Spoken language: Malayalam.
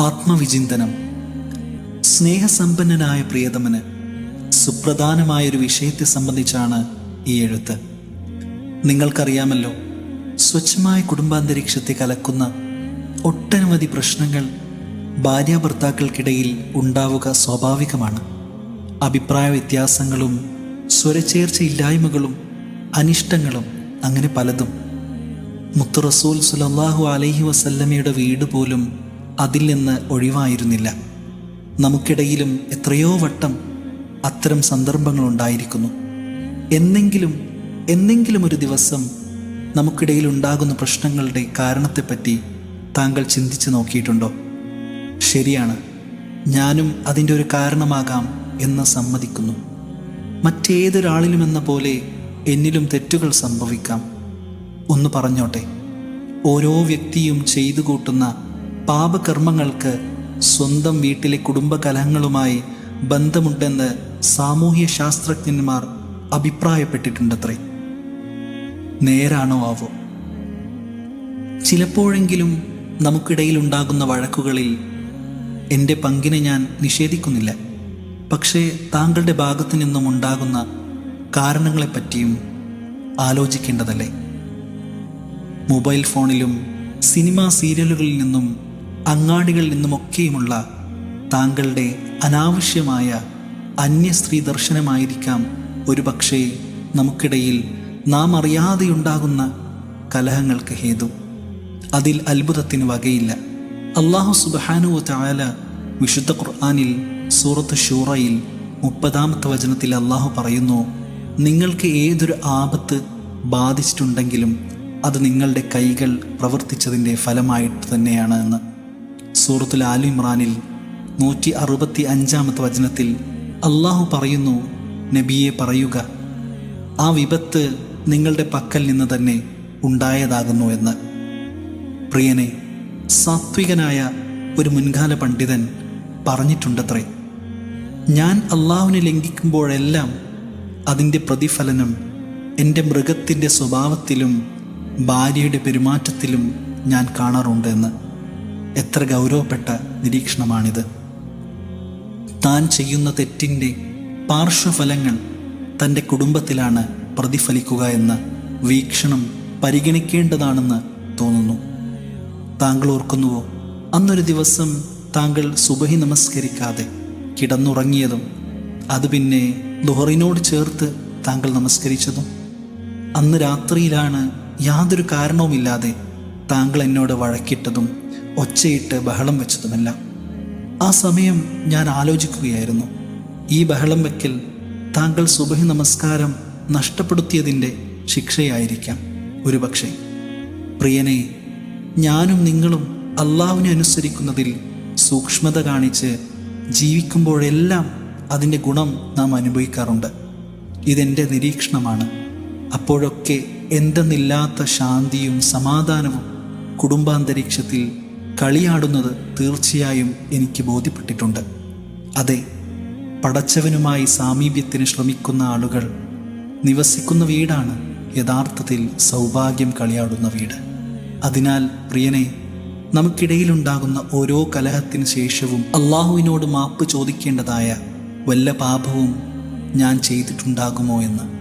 ആത്മവിചിന്തനം. സ്നേഹസമ്പന്നനായ പ്രിയതമന് സുപ്രധാനമായൊരു വിഷയത്തെ സംബന്ധിച്ചാണ് ഈ എഴുത്ത്. നിങ്ങൾക്കറിയാമല്ലോ സ്വച്ഛമായ കുടുംബാന്തരീക്ഷത്തെ കലക്കുന്ന ഒട്ടനവധി പ്രശ്നങ്ങൾ ഭാര്യാഭർത്താക്കൾക്കിടയിൽ ഉണ്ടാവുക സ്വാഭാവികമാണ്. അഭിപ്രായ വ്യത്യാസങ്ങളും സ്വരച്ചേർച്ചയില്ലായ്മകളും അനിഷ്ടങ്ങളും അങ്ങനെ പലതും. മുത്തു റസൂൽ സുലല്ലാഹു അലൈഹി വസല്ലമയുടെ വീട് പോലും അതിൽ നിന്ന് ഒഴിവായിരുന്നില്ല. നമുക്കിടയിലും എത്രയോ വട്ടം അത്തരം സന്ദർഭങ്ങൾ ഉണ്ടായിരിക്കുന്നു. എന്നെങ്കിലും എന്നെങ്കിലും ഒരു ദിവസം നമുക്കിടയിൽ ഉണ്ടാകുന്ന പ്രശ്നങ്ങളുടെ കാരണത്തെപ്പറ്റി താങ്കൾ ചിന്തിച്ചു നോക്കിയിട്ടുണ്ടോ? ശരിയാണ്. ഞാനും അതിന്റെ ഒരു കാരണമാകാം എന്ന് സമ്മതിക്കുന്നു. മറ്റേതൊരാളിലും എന്ന പോലെ എന്നിലും തെറ്റുകൾ സംഭവിക്കാം. ഒന്ന് പറഞ്ഞോട്ടെ. ഓരോ വ്യക്തിയും ചെയ്തു കൂട്ടുന്ന പാപകർമ്മങ്ങൾക്ക് സ്വന്തം വീട്ടിലെ കുടുംബകലഹങ്ങളുമായി ബന്ധമുണ്ടെന്ന് സാമൂഹ്യ ശാസ്ത്രജ്ഞന്മാർ അഭിപ്രായപ്പെട്ടിട്ടുണ്ടത്രേ. നേരാണോ ആവോ? ചിലപ്പോഴെങ്കിലും നമുക്കിടയിൽ ഉണ്ടാകുന്ന വഴക്കുകളിൽ എന്റെ പങ്കിനെ ഞാൻ നിഷേധിക്കുന്നില്ല. പക്ഷേ താങ്കളുടെ ഭാഗത്തു നിന്നും ഉണ്ടാകുന്ന കാരണങ്ങളെപ്പറ്റിയും ആലോചിക്കേണ്ടതല്ലേ? മൊബൈൽ ഫോണിലും സിനിമാ സീരിയലുകളിൽ നിന്നും അങ്ങാടികളിൽ നിന്നുമൊക്കെയുമുള്ള താങ്കളുടെ അനാവശ്യമായ അന്യസ്ത്രീ ദർശനമായിരിക്കാം ഒരു പക്ഷേ നമുക്കിടയിൽ നാം അറിയാതെയുണ്ടാകുന്ന കലഹങ്ങൾക്ക് ഹേതു. അതിൽ അത്ഭുതത്തിന് വകയില്ല. അള്ളാഹു സുബാനുവ ചായാല വിശുദ്ധ ഖുർആാനിൽ സൂറത്ത് ഷൂറയിൽ മുപ്പതാമത്തെ വചനത്തിൽ അള്ളാഹു പറയുന്നു നിങ്ങൾക്ക് ഏതൊരു ആപത്ത് ബാധിച്ചിട്ടുണ്ടെങ്കിലും അത് നിങ്ങളുടെ കൈകൾ പ്രവർത്തിച്ചതിന്റെ ഫലമായിട്ട് തന്നെയാണ് എന്ന്. സൂറത്തുൽ ആലു ഇമ്രാനിൽ നൂറ്റി അറുപത്തി അഞ്ചാമത്തെ വചനത്തിൽ അള്ളാഹു പറയുന്നു നബിയെ പറയുക ആ വിപത്ത് നിങ്ങളുടെ പക്കൽ നിന്ന് തന്നെ ഉണ്ടായതാകുന്നു എന്ന്. പ്രിയനെ സാത്വികനായ ഒരു മുൻകാല പണ്ഡിതൻ പറഞ്ഞിട്ടുണ്ടത്രേ ഞാൻ അള്ളാഹുവിനെ ലംഘിക്കുമ്പോഴെല്ലാം അതിന്റെ പ്രതിഫലനം എന്റെ മൃഗത്തിന്റെ സ്വഭാവത്തിലും ഭാര്യയുടെ പെരുമാറ്റത്തിലും ഞാൻ കാണാറുണ്ട് എന്ന്. എത്ര ഗൗരവപ്പെട്ട നിരീക്ഷണമാണിത്. താൻ ചെയ്യുന്ന തെറ്റിന്റെ പാർശ്വഫലങ്ങൾ തന്റെ കുടുംബത്തിലാണ് പ്രതിഫലിക്കുക എന്ന വീക്ഷണം പരിഗണിക്കേണ്ടതാണെന്ന് തോന്നുന്നു. താങ്കൾ ഓർക്കുന്നുവോ? അന്നൊരു ദിവസം താങ്കൾ സുബഹി നമസ്കരിക്കാതെ കിടന്നുറങ്ങിയതും അത് പിന്നെ ദുഹറിനോട് ചേർത്ത് താങ്കൾ നമസ്കരിച്ചതും. അന്ന് രാത്രിയിലാണ് യാതൊരു കാരണവുമില്ലാതെ താങ്കൾ എന്നോട് വഴക്കിട്ടതും ഒച്ചയിട്ട് ബഹളം വെച്ചതുമല്ല. ആ സമയം ഞാൻ ആലോചിക്കുകയായിരുന്നു. ഈ ബഹളം വയ്ക്കൽ താങ്കൾ സുബഹി നമസ്കാരം നഷ്ടപ്പെടുത്തിയതിന്റെ ശിക്ഷയായിരിക്കാം. ഒരുപക്ഷെ പ്രിയനെ ഞാനും നിങ്ങളും അള്ളാഹുവിനെ അനുസരിക്കുന്നതിൽ സൂക്ഷ്മത കാണിച്ച് ജീവിക്കുമ്പോഴെല്ലാം അതിന്റെ ഗുണം നാം അനുഭവിക്കാറുണ്ട്. ഇതെന്റെ നിരീക്ഷണമാണ്. അപ്പോഴൊക്കെ എന്തെന്നില്ലാത്ത ശാന്തിയും സമാധാനവും കുടുംബാന്തരീക്ഷത്തിൽ കളിയാടുന്നത് തീർച്ചയായും എനിക്ക് ബോധ്യപ്പെട്ടിട്ടുണ്ട്. അതെ പടച്ചവനുമായി സാമീപ്യത്തിന് ശ്രമിക്കുന്ന ആളുകൾ നിവസിക്കുന്ന വീടാണ് യഥാർത്ഥത്തിൽ സൗഭാഗ്യം കളിയാടുന്ന വീട്. അതിനാൽ പ്രിയനെ നമുക്കിടയിലുണ്ടാകുന്ന ഓരോ കലഹത്തിന് ശേഷവും അള്ളാഹുവിനോട് മാപ്പ് ചോദിക്കേണ്ടതായ വല്ല പാപവും ഞാൻ ചെയ്തിട്ടുണ്ടാകുമോ എന്ന്